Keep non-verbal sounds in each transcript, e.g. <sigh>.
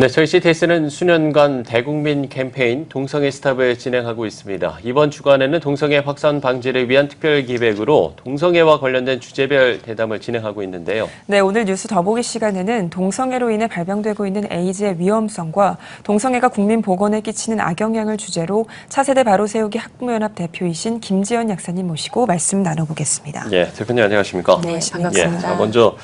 네, 저희 CTS는 수년간 대국민 캠페인 동성애 스탑을 진행하고 있습니다. 이번 주간에는 동성애 확산 방지를 위한 특별 기획으로 동성애와 관련된 주제별 대담을 진행하고 있는데요. 네, 오늘 뉴스 더보기 시간에는 동성애로 인해 발병되고 있는 에이즈의 위험성과 동성애가 국민 보건에 끼치는 악영향을 주제로 차세대 바로 세우기 학부모연합 대표이신 김지연 약사님 모시고 말씀 나눠보겠습니다. 예, 대표님 안녕하십니까? 네, 예, 반갑습니다. 자, 먼저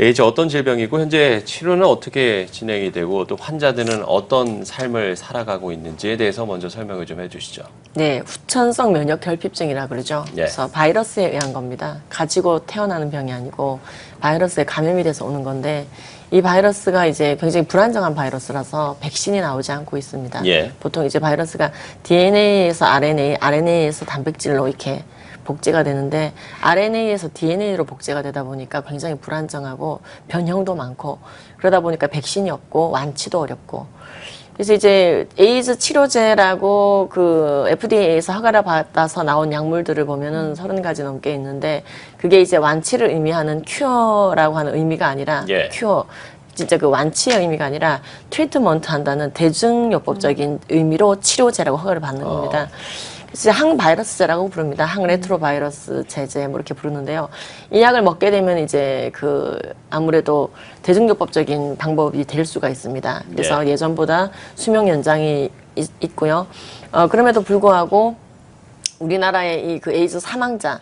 에이즈 어떤 질병이고 현재 치료는 어떻게 진행이 되고 또 환자들은 어떤 삶을 살아가고 있는지에 대해서 먼저 설명을 좀 해주시죠. 네, 후천성 면역 결핍증이라 그러죠. 예. 그래서 바이러스에 의한 겁니다. 가지고 태어나는 병이 아니고 바이러스에 감염이 돼서 오는 건데 이 바이러스가 이제 굉장히 불안정한 바이러스라서 백신이 나오지 않고 있습니다. 예. 보통 이제 바이러스가 DNA에서 RNA, RNA에서 단백질로 이렇게 복제가 되는데 RNA에서 DNA로 복제가 되다 보니까 굉장히 불안정하고 변형도 많고 그러다 보니까 백신이 없고 완치도 어렵고 그래서 이제 에이즈 치료제라고 그 FDA에서 허가를 받아서 나온 약물들을 보면은 서른 가지 넘게 있는데 그게 이제 완치를 의미하는 큐어라고 하는 의미가 아니라 예. 큐어 진짜 그 완치의 의미가 아니라 트리트먼트 한다는 대증요법적인 의미로 치료제라고 허가를 받는 어. 겁니다. 그래서 항바이러스제라고 부릅니다. 항레트로바이러스 제제 뭐 이렇게 부르는데요. 이 약을 먹게 되면 이제 그 아무래도 대증요법적인 방법이 될 수가 있습니다. 그래서 예. 예전보다 수명 연장이 있, 있고요. 어, 그럼에도 불구하고 우리나라의 이 그 에이즈 사망자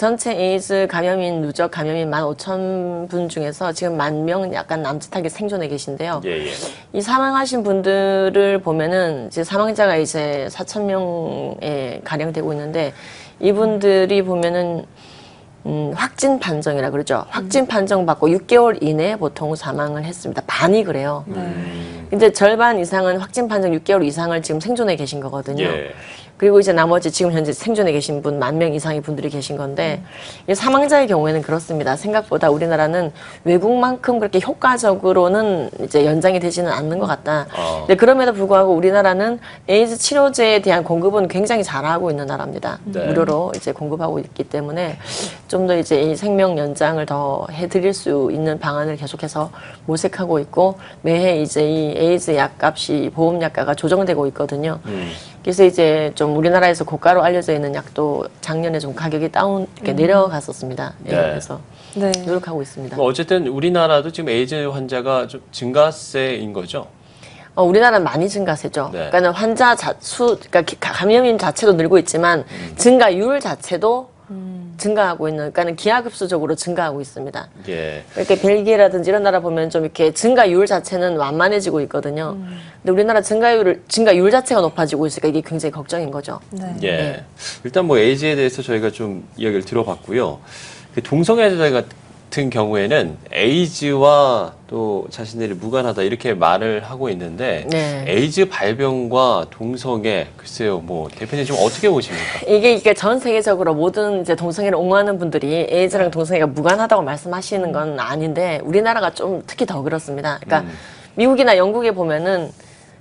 전체 에이즈 감염인 누적 감염인 15,000분 중에서 지금 만 명 약간 남짓하게 생존해 계신데요. 예, 예. 이 사망하신 분들을 보면은 이제 사망자가 이제 4천 명에 가량 되고 있는데 이분들이 보면은 음, 확진 판정이라 그러죠. 확진 판정 받고 6개월 이내에 보통 사망을 했습니다. 반이 그래요. 음, 근데 절반 이상은 확진 판정 6개월 이상을 지금 생존해 계신 거거든요. 예. 그리고 이제 나머지 지금 현재 생존해 계신 분 만 명 이상의 분들이 계신 건데 이 사망자의 경우에는 그렇습니다. 생각보다 우리나라는 외국만큼 그렇게 효과적으로는 이제 연장이 되지는 않는 것 같다. 어. 근데 그럼에도 불구하고 우리나라는 에이즈 치료제에 대한 공급은 굉장히 잘하고 있는 나라입니다. 네. 무료로 이제 공급하고 있기 때문에 좀 더 이제 이 생명 연장을 더 해드릴 수 있는 방안을 계속해서 모색하고 있고 매해 이제 이 에이즈 약값이 보험 약가가 조정되고 있거든요. 음. 그래서 이제 좀 우리나라에서 고가로 알려져 있는 약도 작년에 좀 가격이 다운 이렇게 내려갔었습니다. 예, 네. 그래서 네. 노력하고 있습니다. 뭐 어쨌든 우리나라도 지금 에이즈 환자가 좀 증가세인 거죠. 어, 우리나라는 많이 증가세죠. 네. 그러니까 환자 자, 수, 그러니까 기- 감염인 자체도 늘고 있지만 음. 증가율 자체도 증가하고 있는, 그러니까 기하급수적으로 증가하고 있습니다. 예. 이렇게 벨기에라든지 이런 나라 보면 좀 이렇게 증가율 자체는 완만해지고 있거든요. 근데 우리나라 증가율을 증가율 자체가 높아지고 있으니까 이게 굉장히 걱정인 거죠. 네. 예. 네. 일단 뭐 에이즈에 대해서 저희가 좀 이야기를 들어봤고요. 그 동성애자 같은 경우에는 에이즈와 또 자신들이 무관하다 이렇게 말을 하고 있는데 네. 에이즈 발병과 동성애 글쎄요 뭐 대표님 좀 어떻게 보십니까? 이게 이게 전 세계적으로 모든 이제 동성애를 옹호하는 분들이 에이즈랑 동성애가 무관하다고 말씀하시는 건 아닌데 우리나라가 좀 특히 더 그렇습니다. 그러니까 음. 미국이나 영국에 보면은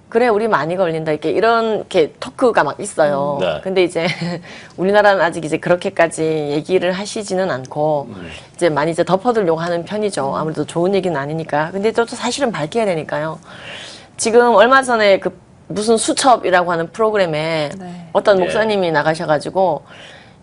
그래 우리 많이 걸린다 이렇게 이런 이렇게 토크가 막 있어요. 음, 네. 근데 이제 <laughs> 우리나라는 아직 이제 그렇게까지 얘기를 하시지는 않고 음. 이제 많이 이제 덮어두려고 하는 편이죠. 아무래도 좋은 얘기는 아니니까. 근데 또 사실은 밝혀야 되니까요. 지금 얼마 전에 그 무슨 수첩이라고 하는 프로그램에 네. 어떤 예. 목사님이 나가셔가지고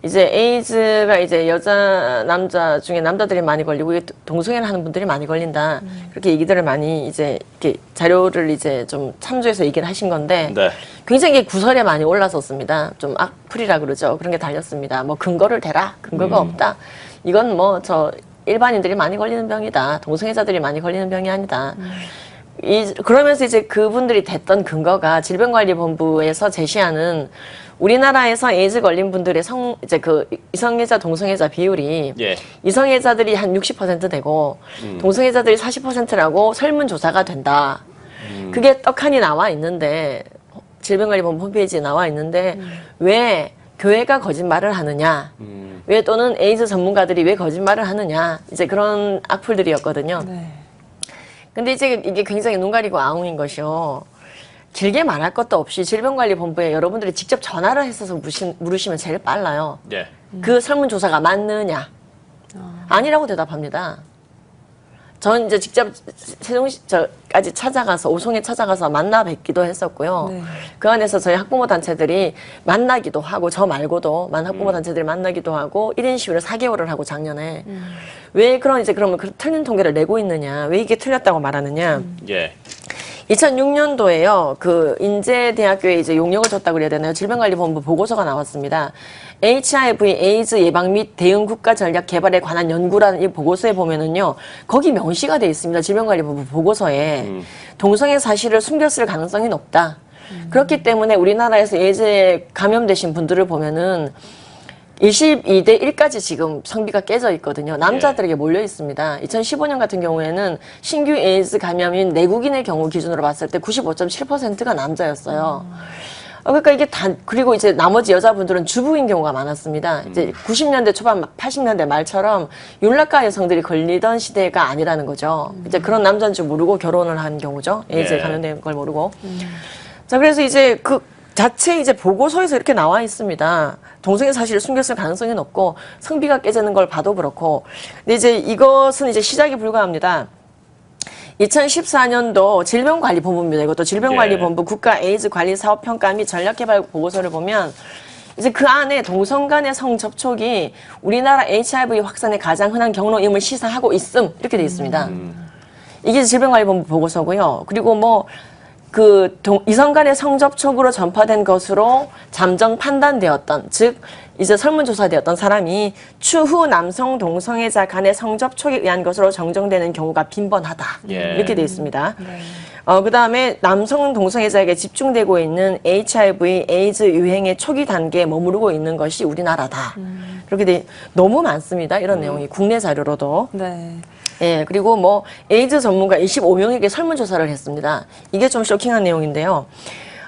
이제 에이즈가 이제 여자 남자 중에 남자들이 많이 걸리고 이게 동성애를 하는 분들이 많이 걸린다 그렇게 얘기들을 많이 이제 이렇게 자료를 이제 좀 참조해서 얘기를 하신 건데 네. 굉장히 구설에 많이 올랐었습니다. 좀 악플이라 그러죠. 그런 게 달렸습니다. 뭐 근거를 대라. 근거가 없다. 이건 뭐 저 일반인들이 많이 걸리는 병이다. 동성애자들이 많이 걸리는 병이 아니다. 이, 그러면서 이제 그분들이 댔던 근거가 질병관리본부에서 제시하는 우리나라에서 에이즈 걸린 분들의 성, 이제 그 이성애자, 동성애자 비율이 예. 이성애자들이 한 60% 되고 동성애자들이 40%라고 설문 조사가 된다. 그게 떡하니 나와 있는데 질병관리본부 홈페이지에 나와 있는데 왜 교회가 거짓말을 하느냐? 음. 왜 또는 에이즈 전문가들이 왜 거짓말을 하느냐? 이제 그런 악플들이었거든요. 네. 근데 이제 이게 굉장히 눈 가리고 아웅인 것이요. 길게 말할 것도 없이 질병관리본부에 여러분들이 직접 전화를 했어서 무신, 물으시면 제일 빨라요. 예. 그 설문조사가 맞느냐? 아니라고 대답합니다. 전 이제 직접 세종시 저까지 찾아가서 오송에 찾아가서 만나 뵙기도 했었고요. 네. 그 안에서 저희 학부모 단체들이 만나기도 하고 저 말고도 많은 학부모 단체들이 만나기도 하고 1인 시위를 4개월을 하고 작년에 왜 그런 이제 그러면 그 틀린 통계를 내고 있느냐 왜 이게 틀렸다고 말하느냐 예. 2006년도에요. 그 인제대학교에 이제 용역을 줬다고 그래야 되나요? 질병관리본부 보고서가 나왔습니다. HIV 에이즈 예방 및 대응 국가 전략 개발에 관한 연구라는 이 보고서에 보면은요. 거기 명시가 돼 있습니다. 질병관리본부 보고서에 동성애 사실을 숨겼을 가능성이 높다. 그렇기 때문에 우리나라에서 에이즈에 감염되신 분들을 보면은 22대 1까지 지금 성비가 깨져 있거든요. 남자들에게 몰려 있습니다. 2015년 같은 경우에는 신규 에이즈 감염인 내국인의 경우 기준으로 봤을 때 95.7%가 남자였어요. 어, 그러니까 이게 단 그리고 이제 나머지 여자분들은 주부인 경우가 많았습니다. 이제 90년대 초반, 80년대 말처럼 윤락가 여성들이 걸리던 시대가 아니라는 거죠. 이제 그런 남자인 줄 모르고 결혼을 한 경우죠. 에이즈에 네. 감염된 걸 모르고. 자, 그래서 이제 그 자체 이제 보고서에서 이렇게 나와 있습니다. 동성애 사실을 숨겼을 가능성이 높고 성비가 깨지는 걸 봐도 그렇고. 근데 이제 이것은 이제 시작이 불과합니다. 2014년도 질병관리본부입니다. 이것도 질병관리본부 국가 에이즈 관리 사업 평가 및 전략 개발 보고서를 보면 이제 그 안에 동성 간의 성 접촉이 우리나라 HIV 확산의 가장 흔한 경로임을 시사하고 있음 이렇게 돼 있습니다. 이게 질병관리본부 보고서고요. 그리고 뭐 그 이성 간의 성접촉으로 전파된 것으로 잠정 판단되었던 즉 이제 설문조사되었던 사람이 추후 남성 동성애자 간의 성접촉에 의한 것으로 정정되는 경우가 빈번하다 예. 이렇게 돼 있습니다. 어, 그 다음에 남성 동성애자에게 집중되고 있는 HIV, 에이즈 유행의 초기 단계에 머무르고 있는 것이 우리나라다. 그렇게 돼 너무 많습니다. 이런 내용이 국내 자료로도. 네. 예, 그리고 뭐 에이즈 전문가 25명에게 설문조사를 했습니다. 이게 좀 쇼킹한 내용인데요.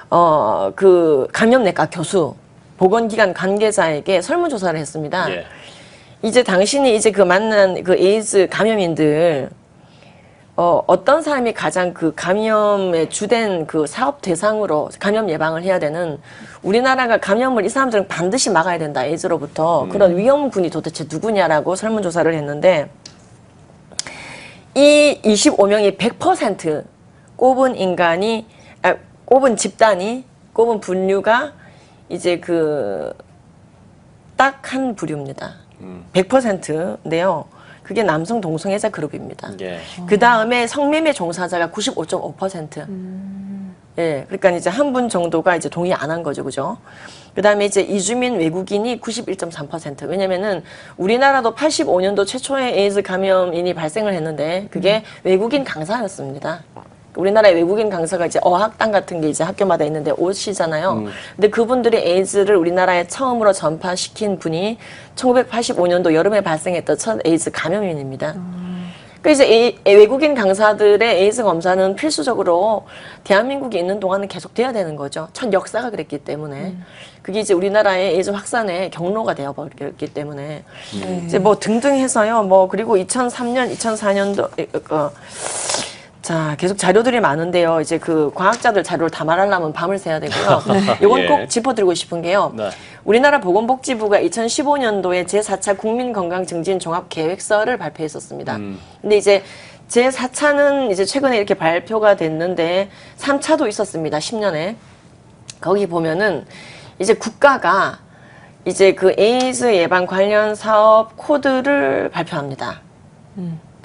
어, 그 감염내과 교수, 보건기관 관계자에게 설문조사를 했습니다. 예. 이제 당신이 이제 그 만난 그 에이즈 감염인들 어, 어떤 사람이 가장 그 감염의 주된 그 사업 대상으로 감염 예방을 해야 되는 우리나라가 감염을 이 사람들은 반드시 막아야 된다 에이즈로부터 그런 위험군이 도대체 누구냐라고 설문조사를 했는데 이 25명이 100% 꼽은 인간이 아, 꼽은 집단이 꼽은 분류가 이제 그 딱 한 부류입니다. 100%인데요. 그게 남성 동성애자 그룹입니다. 예. 그 다음에 성매매 종사자가 95.5%. 예, 그러니까 이제 한 분 정도가 이제 동의 안 한 거죠, 그죠? 그 다음에 이제 이주민 외국인이 91.3%. 왜냐면은 우리나라도 85년도 최초의 에이즈 감염인이 발생을 했는데 그게 외국인 강사였습니다. 우리나라에 외국인 강사가 이제 어학당 같은 게 이제 학교마다 있는데 오시잖아요. 근데 그분들이 에이즈를 우리나라에 처음으로 전파시킨 분이 1985년도 여름에 발생했던 첫 에이즈 감염인입니다. 그 이제 외국인 강사들의 에이즈 검사는 필수적으로 대한민국에 있는 동안은 계속 돼야 되는 거죠. 첫 역사가 그랬기 때문에 그게 이제 우리나라의 에이즈 확산의 경로가 되어 버렸기 때문에 이제 뭐 등등 해서요. 뭐 그리고 2003년, 2004년도 어, 자, 계속 자료들이 많은데요. 이제 그 과학자들 자료를 다 말하려면 밤을 새야 되고요. 이건 <laughs> 예. 꼭 짚어드리고 싶은 게요. 네. 우리나라 보건복지부가 2015년도에 제4차 국민건강증진 종합계획서를 발표했었습니다. 근데 이제 제4차는 이제 최근에 이렇게 발표가 됐는데 3차도 있었습니다. 10년에. 거기 보면은 이제 국가가 이제 그 에이즈 예방 관련 사업 코드를 발표합니다.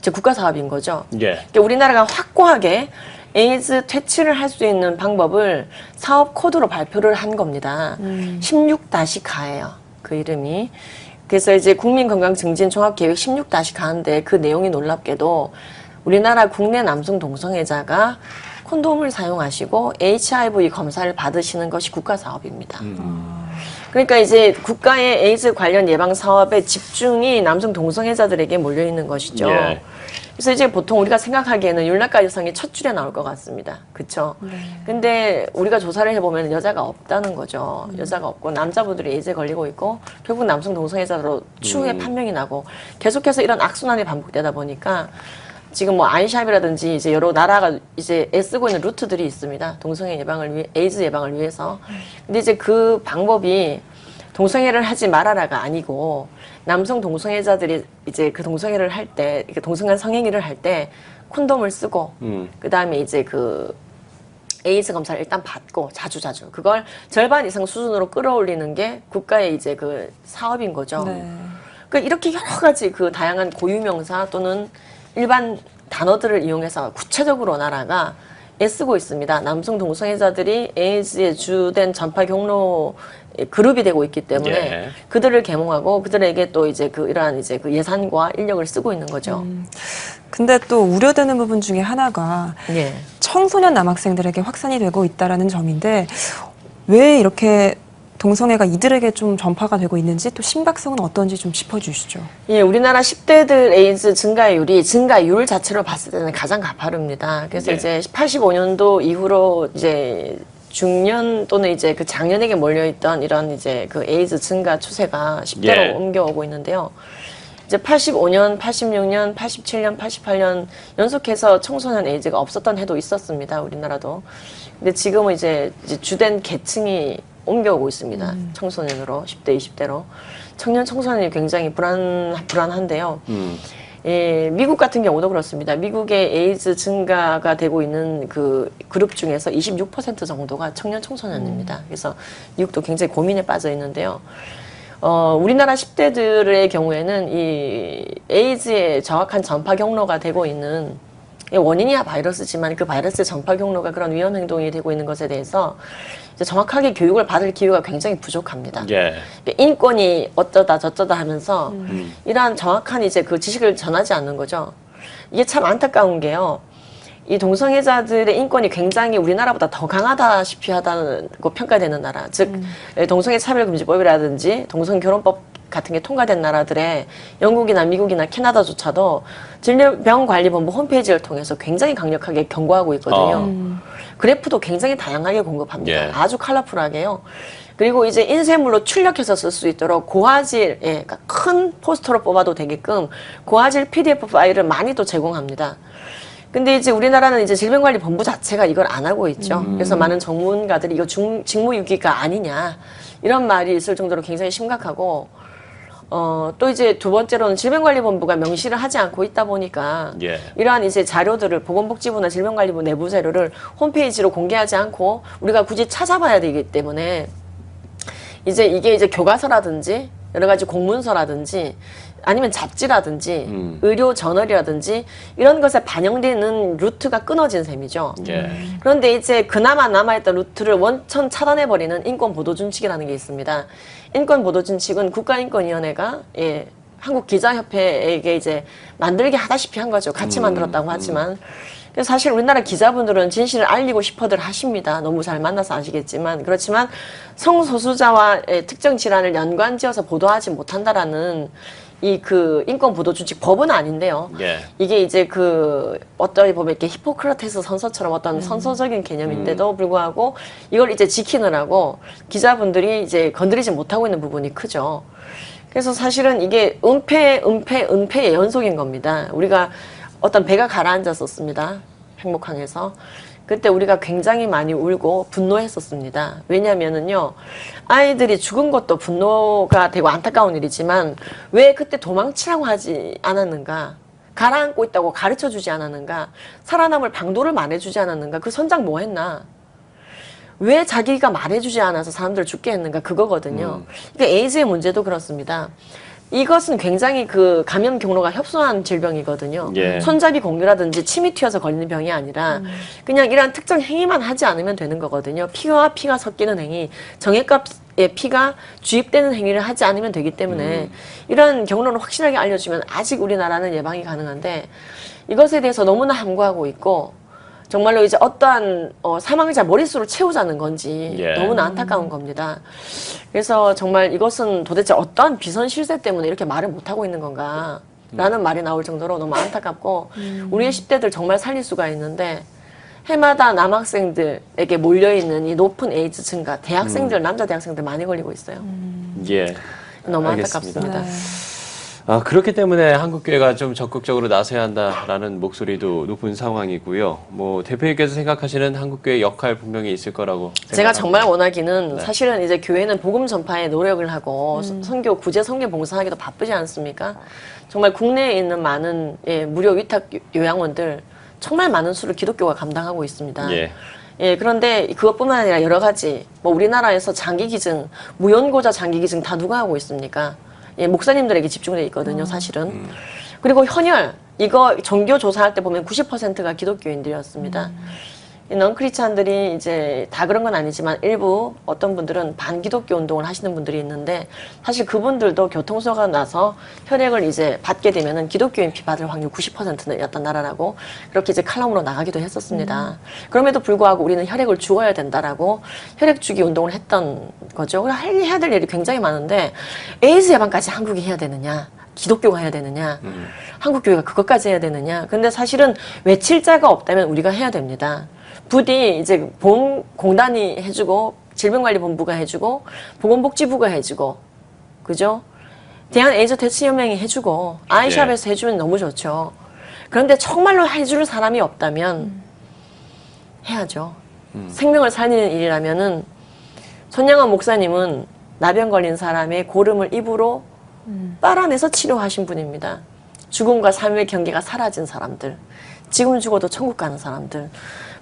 이제 국가 사업인 거죠. 예. 그러니까 우리나라가 확고하게 에이즈 퇴치를 할 수 있는 방법을 사업 코드로 발표를 한 겁니다. 16-가예요. 그 이름이. 그래서 이제 국민건강증진 종합계획 16-가인데 그 내용이 놀랍게도 우리나라 국내 남성 동성애자가 콘돔을 사용하시고 HIV 검사를 받으시는 것이 국가 사업입니다. 그러니까 이제 국가의 에이즈 관련 예방 사업의 집중이 남성 동성애자들에게 몰려 있는 것이죠. 예. 그래서 이제 보통 우리가 생각하기에는 윤락가 여성이 첫 줄에 나올 것 같습니다. 그렇죠? 근데 우리가 조사를 해보면 여자가 없다는 거죠. 여자가 없고 남자분들이 에이즈에 걸리고 있고 결국 남성 동성애자로 추후에 판명이 나고 계속해서 이런 악순환이 반복되다 보니까 지금 뭐 아이샵이라든지 이제 여러 나라가 이제 애쓰고 있는 루트들이 있습니다. 동성애 예방을 위해 에이즈 예방을 위해서. 근데 이제 그 방법이 동성애를 하지 말아라가 아니고 남성 동성애자들이 이제 그 동성애를 할 때, 동성애 성행위를 할 때 콘돔을 쓰고 음. 그 다음에 이제 그 에이즈 검사를 일단 받고 자주 자주 그걸 절반 이상 수준으로 끌어올리는 게 국가의 이제 그 사업인 거죠. 네. 그 이렇게 여러 가지 그 다양한 고유명사 또는 일반 단어들을 이용해서 구체적으로 나라가 애쓰고 있습니다. 남성 동성애자들이 에이즈의 주된 전파 경로 그룹이 되고 있기 때문에 예. 그들을 계몽하고 그들에게 또 이제 그 이러한 이제 그 예산과 인력을 쓰고 있는 거죠. 근데 또 우려되는 부분 중에 하나가 예. 청소년 남학생들에게 확산이 되고 있다라는 점인데 왜 이렇게 동성애가 이들에게 좀 전파가 되고 있는지 또 심각성은 어떤지 좀 짚어주시죠. 예, 우리나라 10대들 에이즈 증가율이 증가율 자체로 봤을 때는 가장 가파릅니다. 그래서 네. 이제 85년도 이후로 이제 중년 또는 이제 그 장년에게 몰려있던 이런 이제 그 에이즈 증가 추세가 10대로 예. 옮겨오고 있는데요. 이제 85년, 86년, 87년, 88년 연속해서 청소년 에이즈가 없었던 해도 있었습니다. 우리나라도. 근데 지금은 이제, 이제 주된 계층이 옮겨오고 있습니다. 청소년으로 10대, 20대로. 청년 청소년이 굉장히 불안 불안한데요. 음. 예, 미국 같은 경우도 그렇습니다. 미국의 에이즈 증가가 되고 있는 그 그룹 중에서 26% 정도가 청년 청소년입니다. 그래서 미국도 굉장히 고민에 빠져 있는데요. 어, 우리나라 10대들의 경우에는 이 에이즈의 정확한 전파 경로가 되고 있는 이 원인이야 바이러스지만 그 바이러스의 전파 경로가 그런 위험 행동이 되고 있는 것에 대해서 이제 정확하게 교육을 받을 기회가 굉장히 부족합니다. 예. 인권이 어쩌다 저쩌다 하면서 음. 이러한 정확한 이제 그 지식을 전하지 않는 거죠. 이게 참 안타까운 게요. 이 동성애자들의 인권이 굉장히 우리나라보다 더 강하다시피 하다고 평가되는 나라, 즉 동성애 차별금지법이라든지 동성결혼법 같은 게 통과된 나라들의 영국이나 미국이나 캐나다조차도 질병관리본부 홈페이지를 통해서 굉장히 강력하게 경고하고 있거든요. 어. 그래프도 굉장히 다양하게 공급합니다. 예. 아주 컬러풀하게요. 그리고 이제 인쇄물로 출력해서 쓸 수 있도록 고화질, 예, 그러니까 큰 포스터로 뽑아도 되게끔 고화질 PDF 파일을 많이 또 제공합니다. 근데 이제 우리나라는 이제 질병관리본부 자체가 이걸 안 하고 있죠. 그래서 많은 전문가들이 이거 중, 직무유기가 아니냐 이런 말이 있을 정도로 굉장히 심각하고 어, 또 이제 두 번째로는 질병관리본부가 명시를 하지 않고 있다 보니까 예. 이러한 이제 자료들을 보건복지부나 질병관리부 내부 자료를 홈페이지로 공개하지 않고 우리가 굳이 찾아봐야 되기 때문에 이제 이게 이제 교과서라든지 여러 가지 공문서라든지 아니면 잡지라든지 음. 의료 저널이라든지 이런 것에 반영되는 루트가 끊어진 셈이죠. 예. 그런데 이제 그나마 남아있던 루트를 원천 차단해버리는 인권보도준칙이라는 게 있습니다. 인권보도준칙은 국가인권위원회가 예, 한국기자협회에게 이제 만들게 하다시피 한 거죠. 같이 만들었다고 하지만. 그래서 사실 우리나라 기자분들은 진실을 알리고 싶어들 하십니다. 너무 잘 만나서 아시겠지만. 그렇지만 성소수자와 의 특정 질환을 연관지어서 보도하지 못한다라는 이 그 인권 보도 준칙 법은 아닌데요. 예. 이게 이제 그 어떤 보면 이렇게 히포크라테스 선서처럼 어떤 선서적인 개념인데도 불구하고 이걸 이제 지키느라고 기자분들이 이제 건드리지 못하고 있는 부분이 크죠. 그래서 사실은 이게 은폐, 은폐, 은폐의 연속인 겁니다. 우리가 어떤 배가 가라앉았었습니다. 행복항에서. 그때 우리가 굉장히 많이 울고 분노했었습니다. 왜냐면은요, 아이들이 죽은 것도 분노가 되고 안타까운 일이지만, 왜 그때 도망치라고 하지 않았는가? 가라앉고 있다고 가르쳐 주지 않았는가? 살아남을 방도를 말해주지 않았는가? 그 선장 뭐 했나? 왜 자기가 말해주지 않아서 사람들을 죽게 했는가? 그거거든요. 그러니까 에이즈의 문제도 그렇습니다. 이것은 굉장히 그 감염 경로가 협소한 질병이거든요. 예. 손잡이 공유라든지 침이 튀어서 걸리는 병이 아니라 그냥 이러한 특정 행위만 하지 않으면 되는 거거든요. 피와 피가 섞이는 행위, 정액값의 피가 주입되는 행위를 하지 않으면 되기 때문에 이런 경로를 확실하게 알려주면 아직 우리나라는 예방이 가능한데 이것에 대해서 너무나 함구하고 있고 정말로 이제 어떠한 어, 사망자 머릿수를 채우자는 건지 예. 너무나 안타까운 겁니다. 그래서 정말 이것은 도대체 어떠한 비선 실세 때문에 이렇게 말을 못하고 있는 건가 라는 말이 나올 정도로 너무 안타깝고 우리의 10대들 정말 살릴 수가 있는데 해마다 남학생들에게 몰려있는 이 높은 에이즈 증가 대학생들 남자 대학생들 많이 걸리고 있어요. 예. 너무 알겠습니다. 안타깝습니다. 네. 아, 그렇기 때문에 한국교회가 좀 적극적으로 나서야 한다라는 목소리도 높은 상황이고요. 뭐 대표님께서 생각하시는 한국교회 역할 분명히 있을 거라고 제가 생각합니다. 정말 원하기는 네. 사실은 이제 교회는 복음 전파에 노력을 하고 선교 구제 선교 봉사하기도 바쁘지 않습니까? 정말 국내에 있는 많은 예, 무료 위탁 요- 요양원들 정말 많은 수를 기독교가 감당하고 있습니다. 예. 예, 그런데 그것뿐만 아니라 여러 가지 뭐 우리나라에서 장기 기증, 무연고자 장기 기증 다 누가 하고 있습니까? 예, 목사님들에게 집중돼 있거든요, 사실은. 그리고 헌혈 이거 종교 조사할 때 보면 90%가 기독교인들이었습니다. 이 넌크리스찬들이 이제 다 그런 건 아니지만 일부 어떤 분들은 반기독교 운동을 하시는 분들이 있는데 사실 그분들도 교통사고가 나서 혈액을 이제 받게 되면은 기독교인 피 받을 확률 90%였던 나라라고 그렇게 이제 칼럼으로 나가기도 했었습니다. 그럼에도 불구하고 우리는 혈액을 주어야 된다라고 혈액 주기 운동을 했던 거죠. 그래서 할- 해야 될 일이 굉장히 많은데 에이즈 예방까지 한국이 해야 되느냐? 기독교가 해야 되느냐? 한국 교회가 그것까지 해야 되느냐? 근데 사실은 외칠 자가 없다면 우리가 해야 됩니다. 부디 이제 보험 공단이 해주고 질병관리본부가 해주고 보건복지부가 해주고 그죠? 대한 에이즈 대치연맹이 해주고 아이샵에서 해주면 너무 좋죠. 그런데 정말로 해줄 사람이 없다면 해야죠. 생명을 살리는 일이라면은 손양원 목사님은 나병 걸린 사람의 고름을 입으로 빨아내서 치료하신 분입니다. 죽음과 삶의 경계가 사라진 사람들, 지금 죽어도 천국 가는 사람들,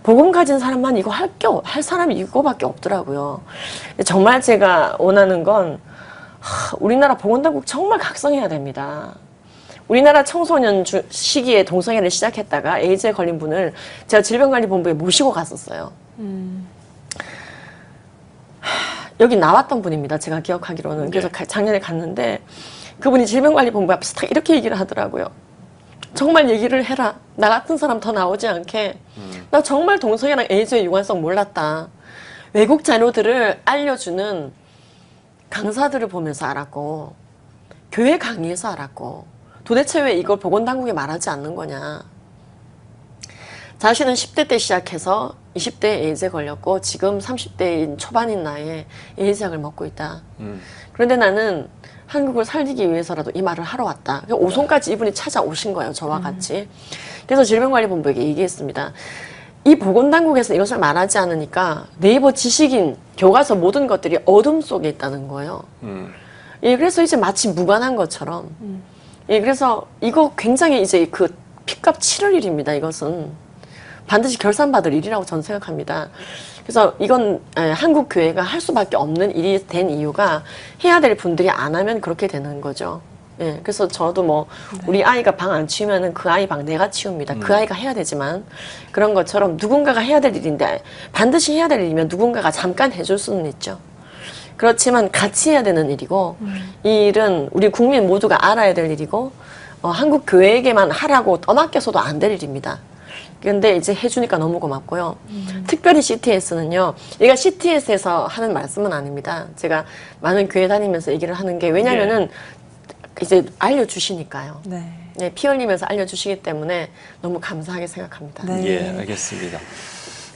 복음 가진 사람만 이거 할 게, 할 사람이 이거밖에 없더라고요. 정말 제가 원하는 건, 하, 우리나라 보건당국 정말 각성해야 됩니다. 우리나라 청소년 주- 시기에 동성애를 시작했다가 에이즈에 걸린 분을 제가 질병관리본부에 모시고 갔었어요. 여기 나왔던 분입니다. 제가 기억하기로는. 그래서 가- 작년에 갔는데 그분이 질병관리본부 앞에서 딱 이렇게 얘기를 하더라고요. 정말 얘기를 해라. 나 같은 사람 더 나오지 않게. 나 정말 동성애랑 에이즈의 유관성 몰랐다. 외국 자료들을 알려주는 강사들을 보면서 알았고, 교회 강의에서 알았고, 도대체 왜 이걸 보건당국에 말하지 않는 거냐. 자신은 10대 때 시작해서 20대에 에이즈에 걸렸고 지금 30대인 초반인 나이에 에이즈약을 먹고 있다. 그런데 나는 한국을 살리기 위해서라도 이 말을 하러 왔다. 오송까지 이분이 찾아오신 거예요. 저와 같이. 그래서 질병관리본부에게 얘기했습니다. 이 보건당국에서 이것을 말하지 않으니까 네이버 지식인 교과서 모든 것들이 어둠 속에 있다는 거예요. 음. 예, 그래서 이제 마치 무관한 것처럼. 예, 그래서 이거 굉장히 이제 그 핏값 치를 일입니다. 이것은 반드시 결산받을 일이라고 저는 생각합니다. 그래서 이건 에, 한국 교회가 할 수밖에 없는 일이 된 이유가 해야 될 분들이 안 하면 그렇게 되는 거죠. 예, 그래서 저도 뭐 우리 아이가 방 안 치우면은 그 아이 방 내가 치웁니다. 그 아이가 해야 되지만 그런 것처럼 누군가가 해야 될 일인데 반드시 해야 될 일이면 누군가가 잠깐 해줄 수는 있죠. 그렇지만 같이 해야 되는 일이고 이 일은 우리 국민 모두가 알아야 될 일이고 어, 한국 교회에게만 하라고 떠맡겨서도 안 될 일입니다. 근데 이제 해주니까 너무 고맙고요. 특별히 CTS는요. 얘가 CTS에서 하는 말씀은 아닙니다. 제가 많은 교회 다니면서 얘기를 하는 게 왜냐면은 이제 알려주시니까요. 네. 네, 피 흘리면서 알려주시기 때문에 너무 감사하게 생각합니다. 네. 예, 알겠습니다.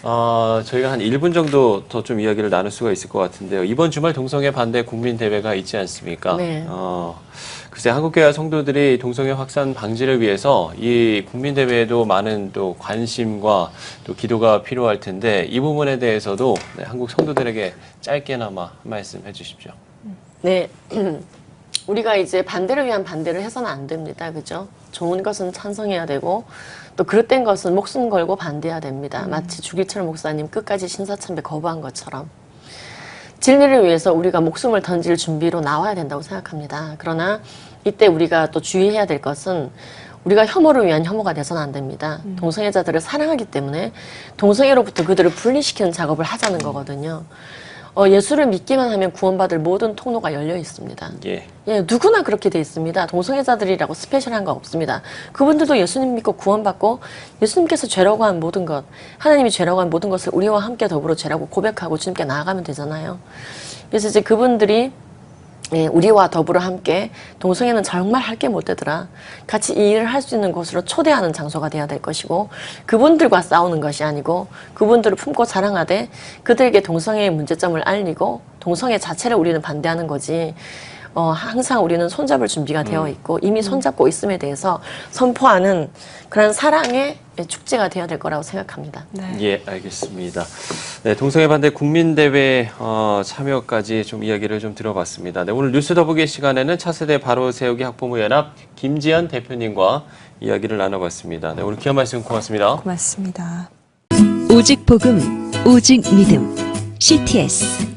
어, 저희가 한 1분 정도 더 좀 이야기를 나눌 수가 있을 것 같은데요. 이번 주말 동성애 반대 국민 대회가 있지 않습니까? 네. 어, 글쎄 한국교회 성도들이 동성애 확산 방지를 위해서 이 국민 대회에도 많은 또 관심과 또 기도가 필요할 텐데 이 부분에 대해서도 네, 한국 성도들에게 짧게나마 한 말씀 해주십시오. 네. <clears throat> 우리가 이제 반대를 위한 반대를 해서는 안 됩니다. 그죠? 좋은 것은 찬성해야 되고 또 그릇된 것은 목숨 걸고 반대해야 됩니다. 마치 주기철 목사님 끝까지 신사참배 거부한 것처럼. 진리를 위해서 우리가 목숨을 던질 준비로 나와야 된다고 생각합니다. 그러나 이때 우리가 또 주의해야 될 것은 우리가 혐오를 위한 혐오가 돼서는 안 됩니다. 동성애자들을 사랑하기 때문에 동성애로부터 그들을 분리시키는 작업을 하자는 거거든요. 어, 예수를 믿기만 하면 구원받을 모든 통로가 열려 있습니다. 예. 예, 누구나 그렇게 돼 있습니다. 동성애자들이라고 스페셜한 거 없습니다. 그분들도 예수님 믿고 구원받고 예수님께서 죄라고 한 모든 것, 하나님이 죄라고 한 모든 것을 우리와 함께 더불어 죄라고 고백하고 주님께 나아가면 되잖아요. 그래서 이제 그분들이 예, 우리와 더불어 함께 동성애는 정말 할 게 못 되더라. 같이 이 일을 할 수 있는 곳으로 초대하는 장소가 돼야 될 것이고 그분들과 싸우는 것이 아니고 그분들을 품고 자랑하되 그들에게 동성애의 문제점을 알리고 동성애 자체를 우리는 반대하는 거지. 어, 항상 우리는 손잡을 준비가 되어 있고 이미 손잡고 있음에 대해서 선포하는 그런 사랑의 축제가 되어야 될 거라고 생각합니다. 네. 예, 알겠습니다. 네, 동성애 반대 국민대회 어, 참여까지 좀 이야기를 좀 들어봤습니다. 네, 오늘 뉴스 더보기 시간에는 차세대 바로 세우기 학부모 연합 김지연 대표님과 이야기를 나눠봤습니다. 네, 오늘 귀한 말씀 고맙습니다. 고맙습니다. 오직 복음, 오직 믿음. CTS